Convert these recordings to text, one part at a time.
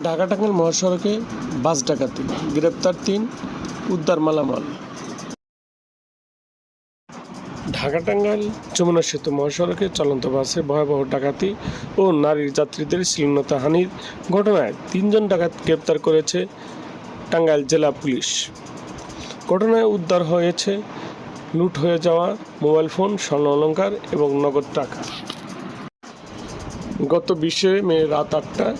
ঢাকা টাঙ্গাইল মহাসড়কে বাস ডাকাতি, গ্রেপ্তার তিন উদ্ধার মালামাল। ঢাকা টাঙ্গাইল যমুনা সেতু মহাসড়কে চলন্ত বাসে ভয়াবহ ডাকাতি ও নারীর যাত্রীদের শ্লীলতা হানির ঘটনায় তিনজন ডাকাত গ্রেপ্তার করেছে টাঙ্গাইল জেলা পুলিশ। ঘটনায় উদ্ধার হয়েছে, লুট হয়ে যাওয়া মোবাইল ফোন, স্বর্ণ অলঙ্কার এবং নগদ টাকা। গত বিশে মে রাত আটটায়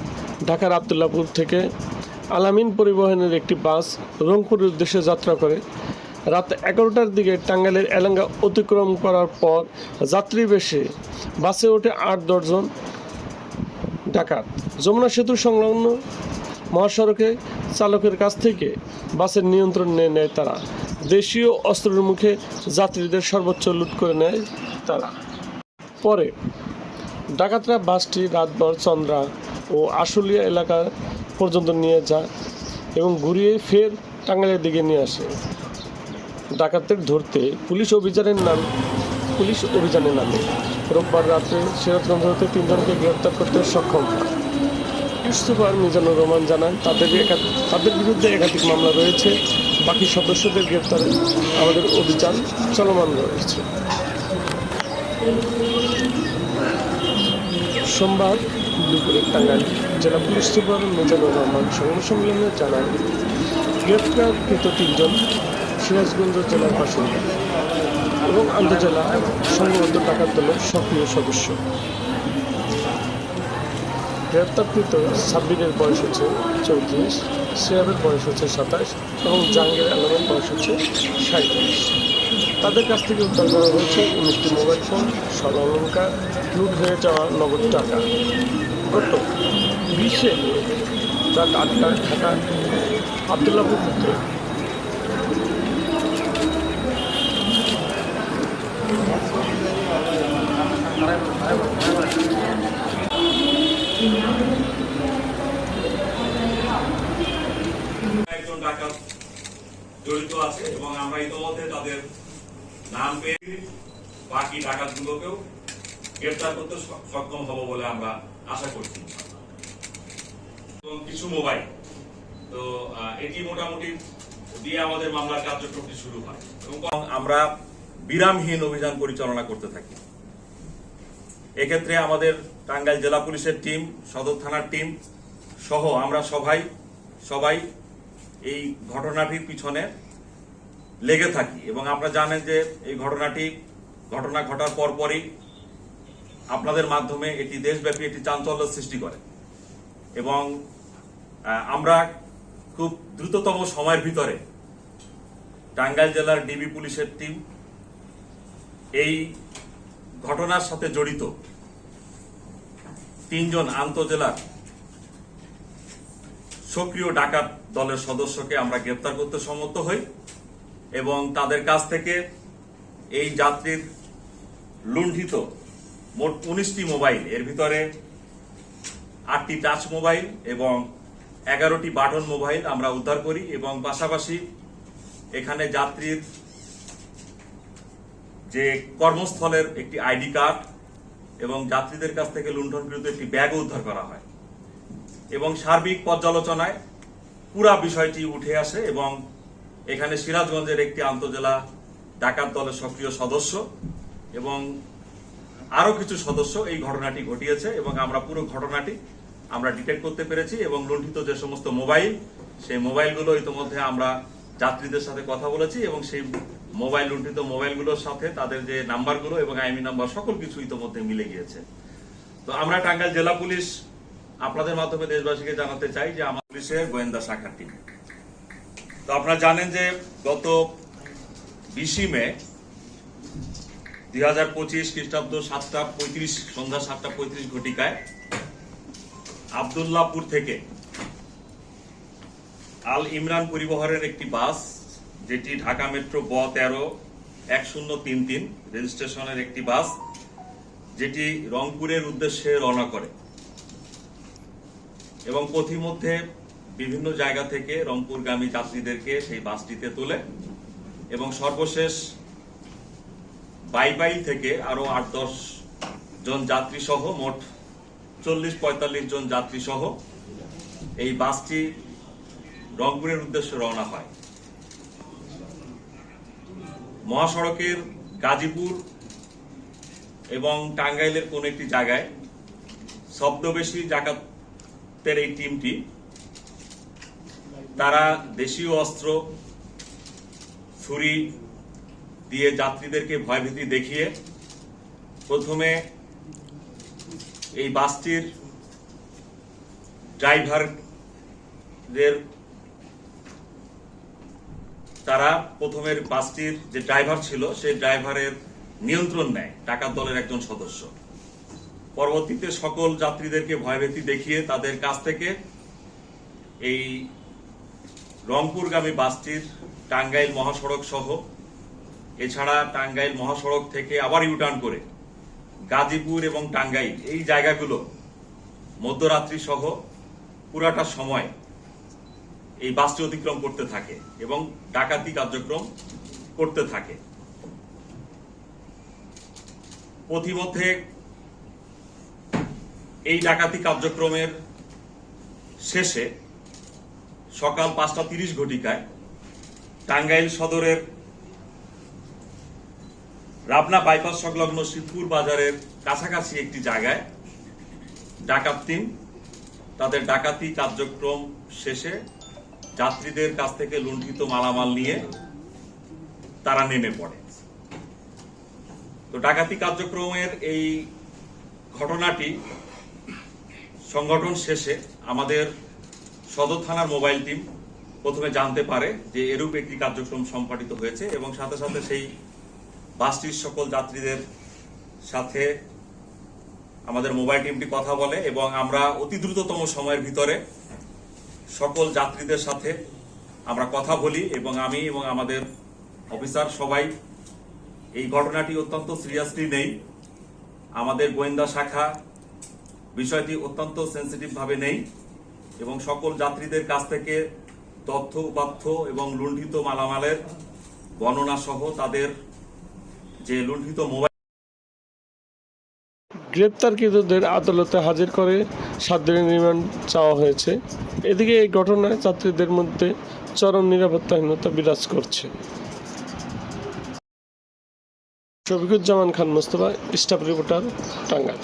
ঢাকার আবদুল্লাপুর থেকে আলামিন পরিবহনের একটি বাস রংপুরের উদ্দেশ্যে যাত্রা করে। রাত এগারোটার দিকে টাঙ্গাইলের এলাঙ্গা অতিক্রম করার পর যাত্রী বেশে বাসে ওঠে আট দশজন ডাকাত। যমুনা সেতু সংলগ্ন মহাসড়কে চালকের কাছ থেকে বাসের নিয়ন্ত্রণ নিয়ে নেয় তারা। দেশীয় অস্ত্রের মুখে যাত্রীদের সর্বোচ্চ লুট করে নেয় তারা। পরে ডাকাতরা বাসটি রাতভর চন্দ্রা ও আশুলিয়া এলাকা পর্যন্ত নিয়ে যায় এবং ঘুরিয়ে ফের টাঙ্গাইলের দিকে নিয়ে আসে। ডাকাতদের ধরতে পুলিশ অভিযানের নাম, পুলিশ অভিযানের নামে রোববার রাতে সিরাজগঞ্জ হতে তিনজনকে গ্রেপ্তার করতে সক্ষম হয়। মিজানুর রহমান জানান, তাদের তাদের বিরুদ্ধে একাধিক মামলা রয়েছে। বাকি সদস্যদের গ্রেপ্তারে আমাদের অভিযান চলমান রয়েছে। সোমবার দুপুরে টাঙ্গাইল জেলা পুলিশ সুপার মিজানুর রহমান সংবাদ সম্মেলনে জানান গ্রেপ্তারকৃত তিনজন সিরাজগঞ্জ জেলার বাসিন্দা এবং আন্তজেলা সংঘবদ্ধ টাকার দলের সক্রিয় সদস্য। গ্রেপ্তারকৃত সাব্বিরের বয়স হচ্ছে চৌত্রিশ সিয়াবের বয়স হচ্ছে সাতাশ এবং জাহাঙ্গীর আলমের বয়স হচ্ছে সাঁত্রিশ তাদের কাছ থেকে উদ্ধার করা হয়েছে উনিশটি মোবাইল ফোন স্বর্ণ অলঙ্কার লুট হয়ে যাওয়া নগদ টাকা। গত বিশে রাত আটটা ঢাকা আবদুল্লাপুর থেকে একজন ডাকাত জড়িত আছে এবং আমরা ইতিমধ্যে তাদের নাম পেয়ে বাকি ডাকাতগুলোকেও গ্রেপ্তার করতে সক্ষম হব বলে আমরা আশা করছি। কিছু মোবাইল। তো এটি মোটামুটি দিয়ে আমাদের মামলার কার্যক্রমটি শুরু হয়। এবং আমরা বিরামহীন অভিযান পরিচালনা করতে থাকি। এক্ষেত্রে আমাদের টাঙ্গাইল জেলা পুলিশের টিম, সদর থানার টিম সহ আমরা সবাই সবাই এই ঘটনাটির পিছনে লেগে থাকি। এবং আপনারা জানেন যে এই ঘটনাটি, ঘটনা ঘটার পরপরই আপনাদের মাধ্যমে এটি দেশব্যাপী একটি চাঞ্চল্য সৃষ্টি করে। এবং আমরা খুব দ্রুততম সময়ের ভিতরে টাঙ্গাইল জেলার ডিবি পুলিশের টিম এই ঘটনার সাথে জড়িত তিনজন আন্তজেলার সক্রিয় ডাকাত দলের সদস্যকে আমরা গ্রেপ্তার করতে সম্মত হই এবং তাদের কাছ থেকে এই যাত্রীর লুণ্ঠিত মোট উনিশটি মোবাইল। এর ভিতরে আটটি টাচ মোবাইল এবং এগারোটি বাটন মোবাইল আমরা উদ্ধার করি এবং পাশাপাশি এখানে যাত্রীর যে কর্মস্থলের একটি আইডি কার্ড এবং যাত্রীদের কাছ থেকে লুণ্ঠনকৃত একটি ব্যাগও উদ্ধার করা হয়। এবং সার্বিক পর্যালোচনায় পুরা বিষয়টি উঠে আসে এবং এখানে সিরাজগঞ্জের একটি আন্তজেলা ডাকাত দলের সক্রিয় সদস্য এবং আরও কিছু সদস্য এই ঘটনাটি ঘটিয়েছে এবং আমরা পুরো ঘটনাটি আমরা ডিটেক্ট করতে পেরেছি এবং লুণ্ঠিত যে সমস্ত মোবাইল, সেই মোবাইলগুলো ইতিমধ্যে আমরা যাত্রীদের সাথে কথা বলেছি এবং সেই মোবাইল, লুণ্ঠিত মোবাইলগুলোর সাথে তাদের যে নাম্বারগুলো এবং আইমি নাম্বার সকল কিছু ইতিমধ্যে মিলে গিয়েছে। তো আমরা টাঙ্গাইল জেলা পুলিশ আপনাদের মাধ্যমে দেশবাসীকে জানাতে চাই যে আমার পুলিশের গোয়েন্দা শাখার টিম তো আপনারা জানেন যে গত বিশে মে দুই হাজার পঁচিশ খ্রিস্টাব্দ সাতটা পঁয়ত্রিশ, সন্ধ্যা সাতটা পঁয়ত্রিশ ঘটিকায় আবদুল্লাপুর থেকে আল ইমরান পরিবহনের একটি বাস, যেটি ঢাকা মেট্রো ব তেরো এক শূন্য তিন তিন রেজিস্ট্রেশনের একটি বাস, যেটি রংপুরের উদ্দেশ্যে রওনা করে এবং পথিমধ্যে বিভিন্ন জায়গা থেকে রংপুরগামী যাত্রীদেরকে সেই বাসটিতে তোলে এবং সর্বশেষ বাইবাইল থেকে আরও আট, দশ জন যাত্রী সহ মোট চল্লিশ, পঁয়তাল্লিশ জন যাত্রী সহ এই বাসটি রংপুরের উদ্দেশ্যে রওনা হয়। মহাসড়কের গাজীপুর এবং টাঙ্গাইলের কোন একটি জায়গায় শব্দবেশী জাকাতের এই টিমটি, তারা দেশীয় অস্ত্র, ছুরি দিয়ে যাত্রীদেরকে ভয়ভীতি দেখিয়ে প্রথমে এই বাসটির ড্রাইভারদের তারা প্রথমের বাসটির যে ড্রাইভার ছিল, সেই ড্রাইভারের নিয়ন্ত্রণ নেয় ডাকাত দলের একজন সদস্য। পরবর্তীতে সকল যাত্রীদেরকে ভয়ভীতি দেখিয়ে তাদের কাছ থেকে এই রংপুরগামী বাসটির টাঙ্গাইল মহাসড়ক সহ এছাড়া টাঙ্গাইল মহাসড়ক থেকে আবার ইউটার্ন করে গাজীপুর এবং টাঙ্গাইল, এই জায়গাগুলো মধ্যরাত্রি সহ পুরাটা সময় এই বাসটি অতিক্রম করতে থাকে এবং ডাকাতি কার্যক্রম করতে থাকে। পথিমধ্যে এই ডাকাতি কার্যক্রমের শেষে সকাল পাঁচটা তিরিশ ঘটিকায় টাঙ্গাইল সদরের রাবনা বাইপাস সংলগ্ন শিবপুর বাজারের কাছাকাছি একটি জায়গায় ডাকাত টিম তাদের ডাকাতি কার্যক্রম শেষে যাত্রীদের কাছ থেকে লুণ্ঠিত মালামাল নিয়ে তারা নেমে পড়ে। তো ডাকাতি কার্যক্রমের এই ঘটনাটি সংগঠন শেষে আমাদের সদর থানার মোবাইল টিম প্রথমে জানতে পারে যে এরূপ একটি কার্যক্রম সম্পাদিত হয়েছে এবং সাথে সাথে সেই বাসটির সকল যাত্রীদের সাথে আমাদের মোবাইল টিমটি কথা বলে এবং আমরা অতি দ্রুততম সময়ের ভিতরে সকল যাত্রীদের সাথে আমরা কথা বলি এবং আমি এবং আমাদের অফিসার সবাই এই ঘটনাটি অত্যন্ত সিরিয়াসলি নেই। আমাদের গোয়েন্দা শাখা বিষয়টি অত্যন্ত সেন্সিটিভ ভাবে নেই এবং সকল যাত্রীদের কাছ থেকে তথ্য উপাত্য এবং লুণ্ঠিত মালামালের বর্ণনা সহ তাদের যে লুণ্ঠিত মোবাইল গ্রেপ্তারকৃতদের আদালতে হাজির করে সাত দিনের রিমান্ড চাওয়া হয়েছে। এদিকে এই ঘটনায় ছাত্রীদের মধ্যে চরম নিরাপত্তাহীনতা বিরাজ করছে। Shafiquzzaman Khan Mostafa, staff reporter, Tangail.